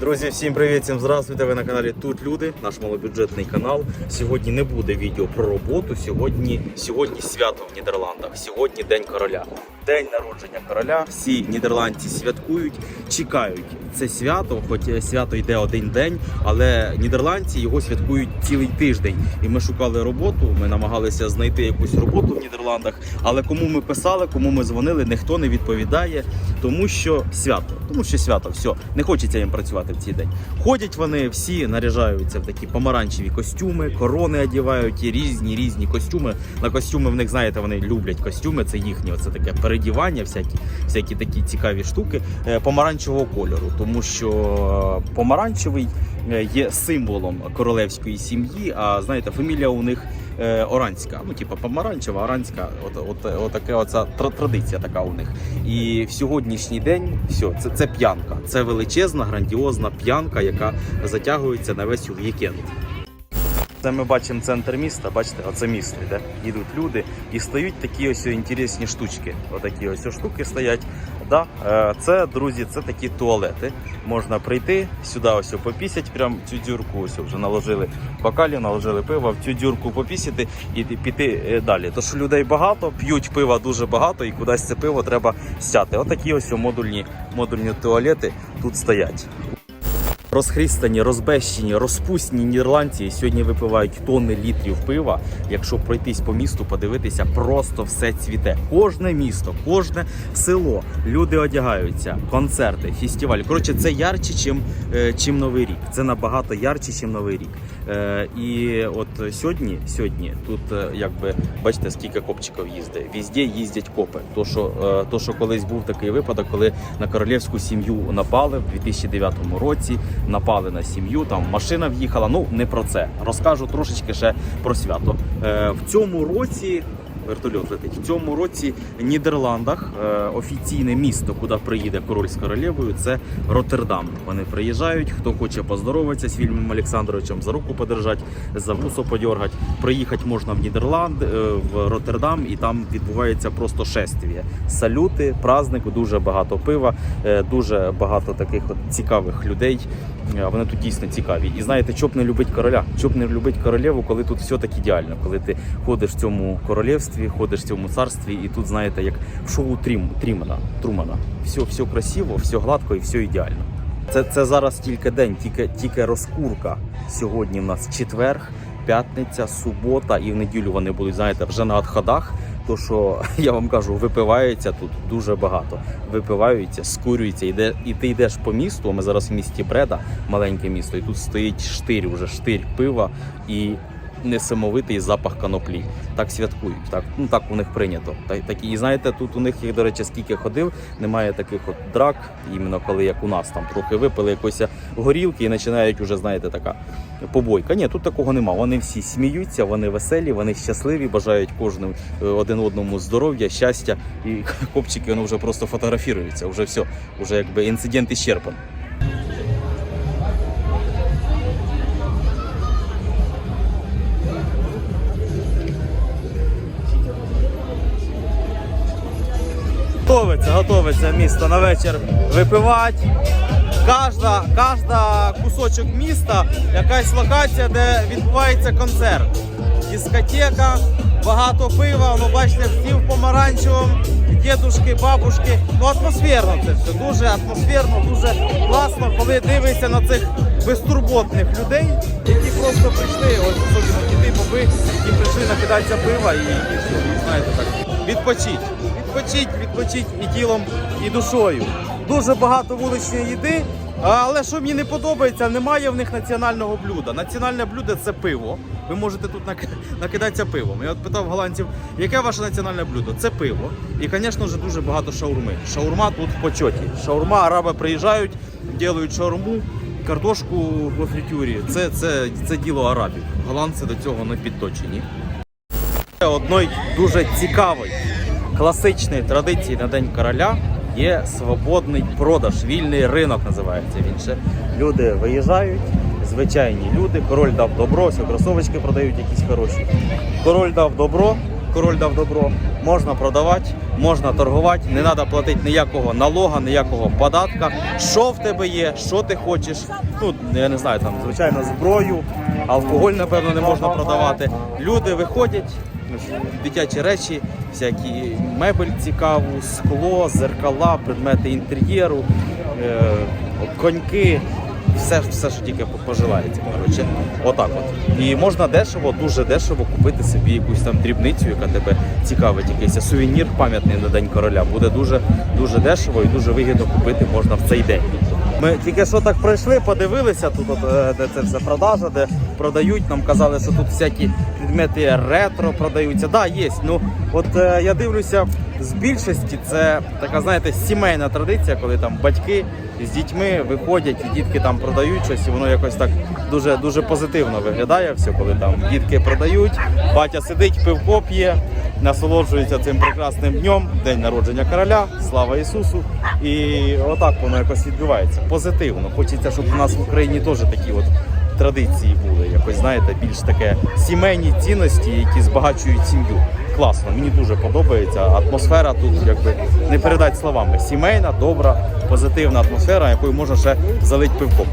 Друзі, всім привіт, всім здравствуйте. Ви на каналі Тут Люди, наш малобюджетний канал. Сьогодні не буде відео про роботу. Сьогодні, сьогодні свято в Нідерландах. Сьогодні День короля. День народження короля. Всі нідерландці святкують, чекають це свято, хоч свято йде один день, але нідерландці його святкують цілий тиждень. І ми шукали роботу. Ми намагалися знайти якусь роботу в Нідерландах. Але кому ми писали, кому ми дзвонили, ніхто не відповідає, тому що свято, тому що свято, все, не хочеться їм працювати в цей день. Ходять вони всі, наряжаються в такі помаранчеві костюми, корони одягають і різні різні костюми. На костюми в них знаєте, вони люблять костюми. Це їхнє, це таке передівання, всякі, всякі такі цікаві штуки е, помаранчевого кольору, тому що е, помаранчевий е, є символом королевської сім'ї. А знаєте, фамілія у них е, оранська. Ну, типу, помаранчева, оранська, от, от, от така оця традиція така у них. І в сьогоднішній день все, це, це п'янка. Це величезна, грандіозна п'янка, яка затягується на весь вікенд. Це ми бачимо центр міста, бачите, оце місто, де йдуть люди і стають такі ось інтересні штучки. Отакі ось штуки стоять. Да, е, це, друзі, це такі туалети. Можна прийти сюди, ось попісять, прям цю дюрку, ось вже наложили бокалі, наложили пива, в цю дюрку попісити і піти е, далі. Тож людей багато, п'ють пива дуже багато, і кудись це пиво треба сяти. Отакі ось модульні, модульні туалети тут стоять. Розхрістані, розбещені, розпусні нідерландці сьогодні випивають тонни літрів пива. Якщо пройтись по місту, подивитися, просто все цвіте. Кожне місто, кожне село. Люди одягаються, концерти, фестивалі. Коротше, це ярче, чим, е, чим Новий рік. Це набагато ярче, чим Новий рік. Е, і от сьогодні, сьогодні тут, е, якби бачите, скільки копчиків їздить. Візде їздять копи. То що, е, то, що колись був такий випадок, коли на королівську сім'ю напали в 2009 році. Напали на сім'ю, там машина в'їхала. Ну не про це. Розкажу трошечки ще про свято. В цьому році. Вертольот летить в цьому році в Нідерландах е, офіційне місто, куди приїде король з королевою, це Роттердам. Вони приїжджають. Хто хоче поздороватися з Вільмом Олександровичем, за руку подержати, за вусо подергати. Приїхати можна в Нідерланд, е, в Роттердам, і там відбувається просто шествіє. Салюти, праздник, дуже багато пива, е, дуже багато таких от цікавих людей. Вони тут дійсно цікаві. І знаєте, що не любить короля, що не любить королеву, коли тут все так ідеально, коли ти ходиш в цьому королівстві, ходиш в цьому царстві, і тут, знаєте, як в шоу Трім, Трімана, Трумана. Все, все красиво, все гладко і все ідеально. Це, це зараз тільки день, тільки, тільки розкурка. Сьогодні в нас четверг, п'ятниця, субота, і в неділю вони будуть, знаєте, вже на отходах. То що я вам кажу, випивається тут дуже багато. Випиваються, скурюється, йде, і ти йдеш по місту. Ми зараз в місті Бреда, маленьке місто, і тут стоїть штир, вже штир пива і несамовитий запах коноплі. Так святкують. Так, ну так у них прийнято. Так, так і знаєте, тут у них їх, до речі, скільки ходив, немає таких от драк, іменно коли як у нас там трохи випили якоїсь горілки і починають уже, знаєте, така побойка. Ні, тут такого нема. Вони всі сміються, вони веселі, вони щасливі, бажають кожному е, один одному здоров'я, щастя. І копчики вони вже просто фотографіруються. Вже все, вже якби інцидент іщерпан. Готовиться, готовиться місто на вечір випивати. Кожна, кожна кусочок міста якась локація, де відбувається концерт. Дискотека, багато пива, ну бачите, всі в помаранчевому, дідушки, бабушки. Ну атмосферно це все, дуже атмосферно, дуже класно, коли дивишся на цих безтурботних людей, які просто прийшли, ось особливо діти, баби, які прийшли накидатися пива і, і, і знаєте так. Відпочить. Відпочить, відпочить і тілом, і душою. Дуже багато вуличної їди. Але що мені не подобається, немає в них національного блюда. Національне блюдо це пиво. Ви можете тут накидатися пивом. Я от питав голландців, яке ваше національне блюдо? Це пиво. І, звісно ж, дуже багато шаурми. Шаурма тут в почоті. Шаурма, араби приїжджають, роблять шаурму, картошку в фритюрі. Це, це, це діло арабів. Голландці до цього не підточені. Одної дуже цікавої класичної традиції на День короля є свободний продаж, вільний ринок називається він ще. Люди виїжджають, звичайні люди. Король дав добро, ось кросовочки продають якісь хороші. Король дав добро, король дав добро. Можна продавати, можна торгувати, не треба платити ніякого налога, ніякого податка. Що в тебе є, що ти хочеш. Ну, я не знаю, там, звичайно, зброю, алкоголь, напевно, не можна продавати. Люди виходять, дитячі речі, всякі мебель цікаву, скло, зеркала, предмети інтер'єру, е, коньки. Все, все, що тільки поживається. Коротше, отак от. І можна дешево, дуже дешево купити собі якусь там дрібницю, яка тебе цікавить, якийсь сувенір пам'ятний на День короля. Буде дуже дуже дешево і дуже вигідно купити можна в цей день. Ми тільки що так пройшли, подивилися тут, е, де це все продажа, де продають. Нам казали, що тут всякі предмети ретро продаються. Да, є. Ну от е, я дивлюся, з більшості це така, знаєте, сімейна традиція, коли там батьки з дітьми виходять і дітки там продають щось, і воно якось так дуже дуже позитивно виглядає все, коли там дітки продають, батя сидить, пивко п'є, насолоджується цим прекрасним днем, день народження короля, слава Ісусу. І отак воно якось відбувається. Позитивно. Хочеться, щоб у нас в Україні теж такі от традиції були. Якось знаєте, більш таке сімейні цінності, які збагачують сім'ю. Класно, мені дуже подобається. Атмосфера тут якби не передати словами. Сімейна, добра, позитивна атмосфера, якою можна ще залити пивком.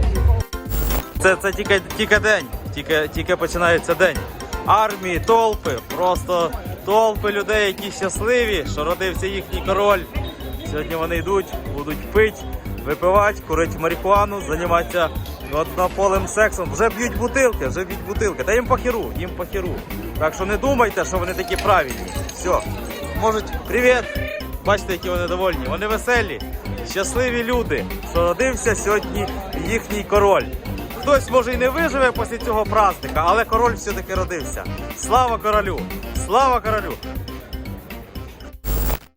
Це, це тільки, тільки день, тільки, тільки починається день. Армії, толпи, просто толпи людей, які щасливі, що родився їхній король. Сьогодні вони йдуть, будуть пити, випивати, курити марихуану, займатися однополим сексом. Вже б'ють бутилки, вже б'ють бутилки. Та їм похеру, їм похеру. Так що не думайте, що вони такі правильні. Все. Можуть, привіт! Бачите, які вони довольні. Вони веселі, щасливі люди, що родився сьогодні їхній король. Хтось може і не виживе після цього праздника, але король все-таки родився. Слава королю! Слава королю!